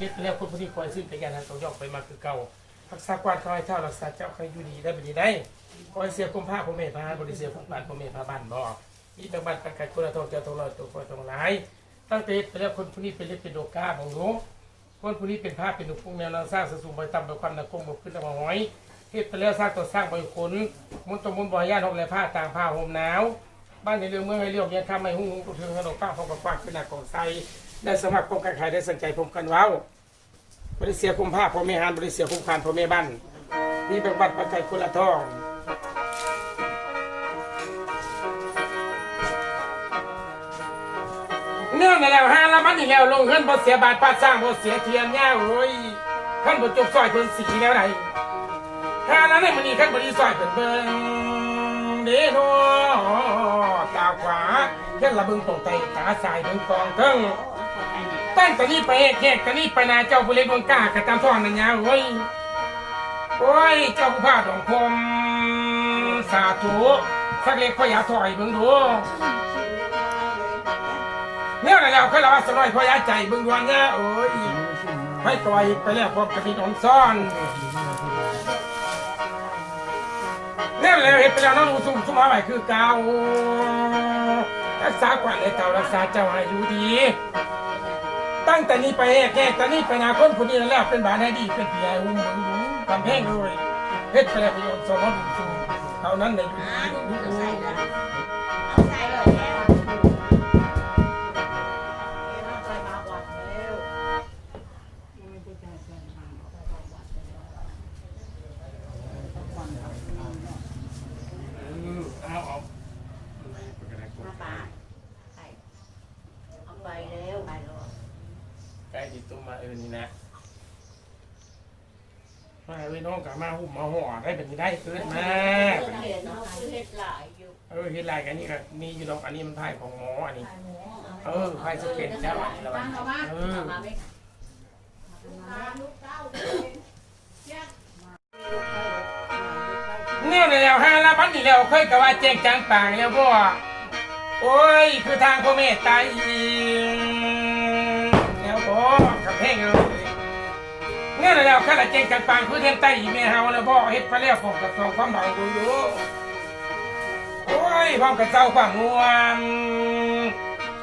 เฮ็ดแล้วคนผู้ที่คอยซึ่งแต่ยานต้องยอกไปมาคือเก่ารักษากวาดคอยเท่ารักษาเจ้าใครอยู่ดีได้แบบนี้ได้คอยเสียกุมภาพ่อแม่พาบริเสียผู้บ้านพ่อแม่พาบ้านบ่อีตบัดประกาศคนละทองเจ้าทองลอยตัวคอยทองหลายตั้งแต่เฮ็ดไปแล้วคนผู้นี้เป็นเล็กเป็นโดกาของหนูคนผู้นี้เป็นผ้าเป็นหนุพุ่งแนวนางสร้างสสูงใบต่ำใบความนักคงบกขึ้นตะหอยเฮ็ดไปแล้วสร้างตัวสร้างใบขนมุนตะมุนบ่อย่านหกและผ้าต่างผ้าห่มหนาวบ้านในเรื่องเมืองให้เรียกยังทำให้หุ้งตุ้งถึงขนมป้าของกวางขึ้นหนักของไซ ได้สมัครกรมการขายได้สนใจผมกันว้าบริเสียคุ้มผ้าพ่อแม่หานบริเสียคุ้มคานพ่อแม่บ้านนี่เป็นบัตรปัจจัยคนละทองเนื่องในแล้วห้าละมันอีกแล้วลงเงินบ่เสียบาทปาดสร้างบ่เสียเทียนเนี่โอ้ยขั้นบ่จบซอยเพิ่นสีแล้วไหนห้าละในมันนี่ขั้นบ่ดีซอยเพิ่นเบิ่งเด้โนตาขวาเฮ็ดละเบิ่งตรงไตตาซ้ายเบิ่งกองเทิง ตั้งแต่นี้ไปแขกแต่นี้ไปนาเจ้าบุเรดวงกล้ากระตามท่อนนั่นยาโอ้ยโอ้ยเจ้าผู้พาดของคมสาธุสักเล็กพ่อยาถอยเบิ่งดูเนี่ยนะแล้วค่อยละว่าสน้อยพ่อยาใจเบิ่งดวงเนี่ยโอ้ยให้ต่อยไปแล้วพร้อมกระดิ่งอ่อนซ่อนเนี่ยแล้วเห็นไปแล้วน้องหนูซุ่มซุ่มมาใหม่คือเก่ารักษากว่าเลยเก่ารักษาเจ้าให้อยู่ดี ตั้งแต่นี้ไปแก่แต่นี้ไปนาคนผู้นี้แล้วเป็นบาดให้ดีเป็นปีไอ้หุ่มบุญบุญกำแพงเลยเพชรไปแล้วประโยชน์สมบูรณ์สูงเท่านั้นเลยุคนี้ ใกล้ติดตัวมาเออนี่นะมาเอ้ยน้องกลับมาหุ่มมาห่อได้แบบนี้ได้เกิดมาเห็นเขาคือเห็ดหลายอยู่เออเฮ็ดไรกันนี่ก็มีอยู่ดอกอันนี้มันพายของหมออันนี้ เออพายสเก็ตเจ้าอันนี้ละวันเออเนี่ยในแล้วห้าละพันนี่แล้วเคยกะว่าแจ้งจังปางแล้วบ่โอ้ย คือทางพ่อแม่ตายอี บ่กับเพลงเลยเนี่ยนแล้วข้าละแจ้งจังปางคือเทียนใต้อีแม่เฮาแล้วบ่เฮ็ดไปแล้วผมกับสองความเบาดูดูโอ้ยพร้อมกับเจ้าความง่วง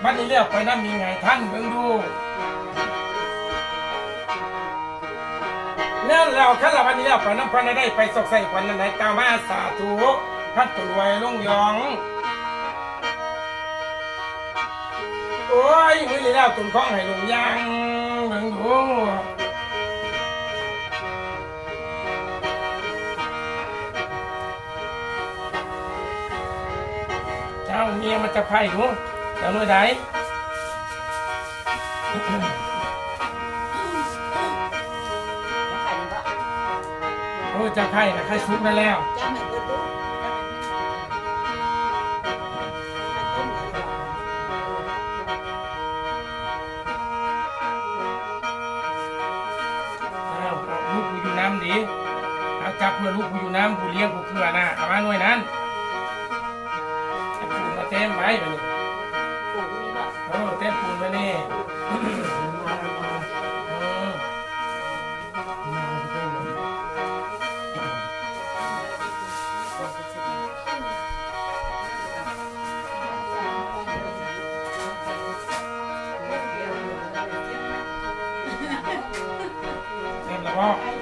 บัดนี้เลือกไปนำมีไงท่านเบิ่งดูเนี่ยแล้วข้าละวันนี้แล้วไปนำพันได้ไปสกใส่ควันนั้นให้กามาสาธุพัดตัวรวยลงยอง ยมือนี่แล้วตุ่มข้องให้ลงยางเบิ่งดูเจ้าเมียมันจะไพ่ดูเจ้าหน่วยใดโอ้จะไพ่นะไข่ซุปไปแล้ว จ้าเหมือนกันดู เอาจับเพื่อลูกกูอยู่น้ำกูเลี้ยงกูเคือนะเอามาหน่วยนั้นไอ้ปูนมาเต็มไว้แบบนี้ปุ๋ยนี่แบบโอ้เต้นปูนไว้นี่เออเต้นแล้วก็คิวไว้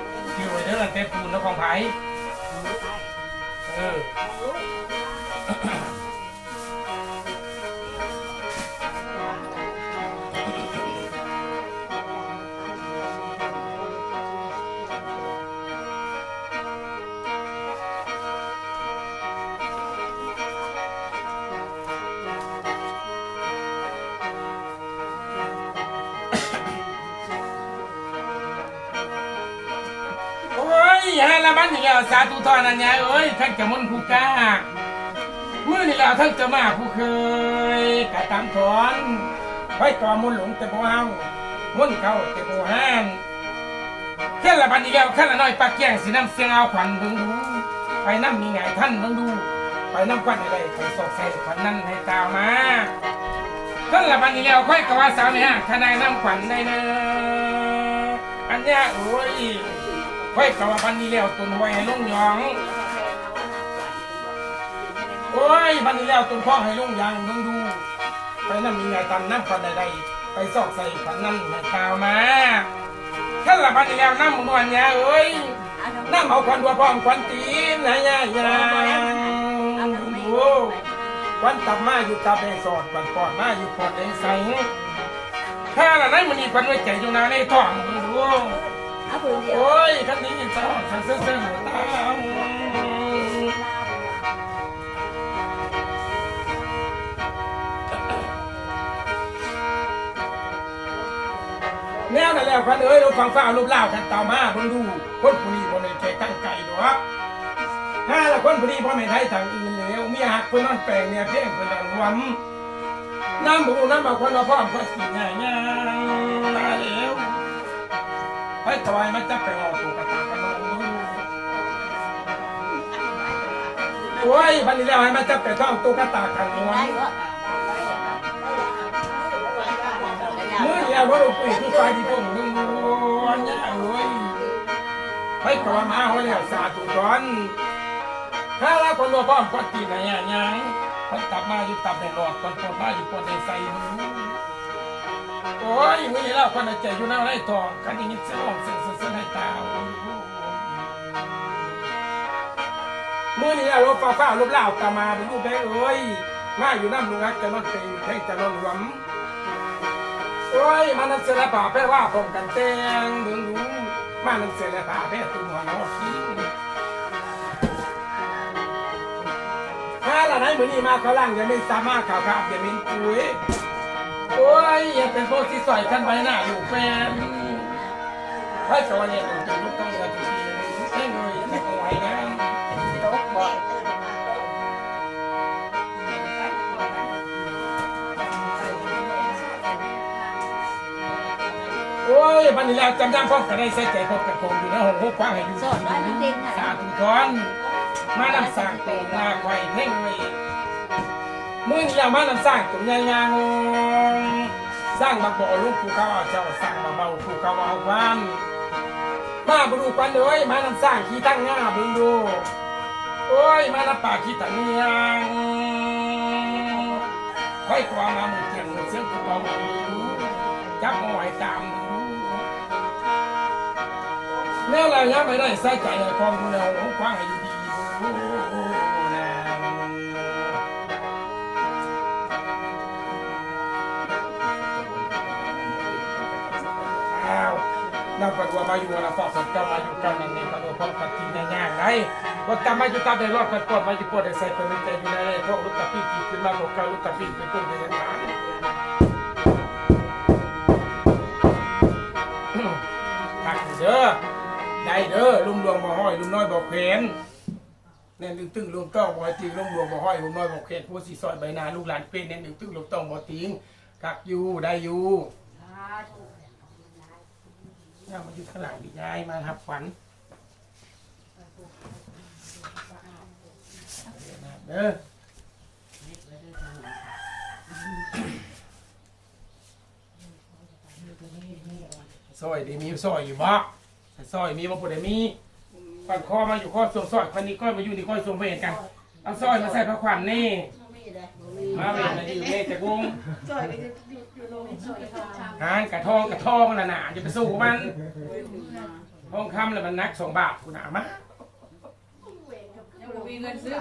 เด้อเต้นปูนแล้วของไผ่เออ ยฮะละมันนี่แล้วสาธุทอนันยาเอ้ยท่านจะมุนผู้กล้ามื่อนี่แล้วท่านจะมาผู้เคยกะตามถอนไว้ก่อมุนหลงแต่บ่เอามุนเขาแต่บ่ห้านแค่ละบันนี่แล้วแค่ละน้อยปากแก้งสิน้ำเสียงเอาขวัญเบิ่งดูไปน้ำมีไงท่านเบิ่งดู ไปน้ำควันอะไรไปสอกใส่ขวัญนั่นให้ตามาแค่ละบันนี่แล้วค่อยกะว่าสาวเนี่ยทนายน้ำขวัญได้เนอะอันเนี้ยโอ้ย ค่อยกะว่าพันนี้แล้วตุนไว้ให้ลุงหยองโอ้ยพันนี้แล้วตุนพ่อให้ลุงหยางมึงดู ไปนั่นมีไงตันน้ำคนใดๆไปซอกใส่ขันนั่นให้ข่าวมาถ้าละพันนี้แล้วน้ำมันวันเนี้ยเอ้ยน้ำเอาควันดัวพร้อมควันตีนนะยายางดูควันตับมาอยู่ตับแดงสอดควันปอดมาอยู่ปอดแดงใสถ้าละนั้นมันนี่ควันไว้ใจอยู่นาในท้องมึงดู เอาปืนเดียวโอ้ยคันนี้เจะออกฉันเสื้อเสื้อหัวตาแนวนั่นแล้วคันเอ้ยเราฟังฟ้ารูปล่าวกันตามมาเบิ่งดูคนผู้นี้บ่ได้แค่ตั้งใจดอกถ้าละคนผู้นี้พ่อแม่ไทยทางอื่นแล้วมีหักคนนั่นแปลงเนี่ยเพียงคนนั้นหวำน้ำบูน้ำบางคนมาพร้อมก็สิง่ายง่าย ให้ถอยมันจะไปออกตัวกระตากกันนองดูโอ้ยพันนี้แล้วให้มันจะไปท่องตุ๊กตากันนวได้ลเหรอมือเดียวว่าเราปุ๋ยคือไฟที่พวกมึงวันนี้เอ้ยให้กว่ามาเขาแล้วสาธุก่อนถ้าเราคนรัวป้อมคนตีนอะไรอย่างยังคนตับมาอยู่ตับในหลอดคนปวดมาอยู่ปวดในใส่มือ อ้ยมือนี้แล้วคนใจอยู่น้าไรทองกันอย่างนี้เสียงเสียงเสียงให้ตามือนี้แล้วรถฟ้าฟ้าลบเหล่าตามาเป็นรูปแบงเอ้ยมาอยู่น้ำลุงรักจะนอนเต็งแท่งจะนอนหวมโอ้ยมันนั่นเสียละป่าแปลว่าผมกันแตงเมืองรู้มันนั่นเสียละป่าแปลตุ้มหัวน้องขี้ถ้าละไหนมือนี้มาเขาล่างยังไม่สามารถข่าวข่าวอย่ามินปุ้ย โอ้ยอย่าเป็นพวกที่สอยกันไว้หน้าอยู่แฟนให้สวัสดีหนุ่มจุดลุกต้องเรือทุกทีให้หน่อยจะเอาไว้นะต๊ะบอกโอ้ยวันนี้แล้วจำได้พ่อกันได้ใส่ใจพ่อกันคงอยู่ในห้องห้องกว้างให้อยู่สอนได้มันเต็มสาธุทอนมานำสร้างตรงหน้าไข่เพ่งไว้ มือนี้เรามานำสร้างตรงยางางงสร้างบักบ่อลูกภูเขาเจ้าสร้างมาเบาภูเขาเอาวันมาบรูกันเลยมานำสร้างขี้ตั้งง่าบิ่งดูโอ้ยมานำป่าขี้ตั้งเนียงค่อยกว่ามามือเกี่ยงเสียงภูเขาหูจับเอาไว้ตามดูแนวเรายังไม่ได้ใส่ใจให้ความดูแลของกว้างให้อยู่ นับปัดว่ามาอยู่นะฟอกสัตว์เจ้ามาอยู่กันนั่นนี่ปัดว่าพร้อมกันทีง่ายๆไงว่าตามมาอยู่ตามได้รอดกันก่อนมาอยู่ก่อนได้ใส่เป็นใจอยู่ในพวกลูกตะปีกีขึ้นมาบอกกันลูกตะปีเป็นกุ้งในฐานตักเด้อได้เด้อลุงหลวงบ่ห้อยลุงน้อยบ่เขนเน่นดึงตึงลุงต้องบ่ให้ติงลุงหลวงบ่ห้อยลุงน้อยบ่เขนผู้สิซอยใบหน้าลูกหลานเป็นเน่นดึงตึงลุงต้องบ่ติงกักอยู่ได้อยู่ ย่ามาอยู่ข้างหลังดิยายมาครับขวัญเด้อซอยดีมีซอยอยู่บ่ซอยมีบ่ผู้ใดมีปันคอมาอยู่ข้อส่งซอยคนนี้ก้อยมาอยู่นี่ก้อยส่งไปเห็นกันเอาซอยมาใส่พระขวัญนี่มาเวรนะอยู่เมฆจากวง หานกระทองกระทองล่ะน่ะไปสู้มันทองคำแล้วมันนักสองบาทกูหนามามีเงินซื้อ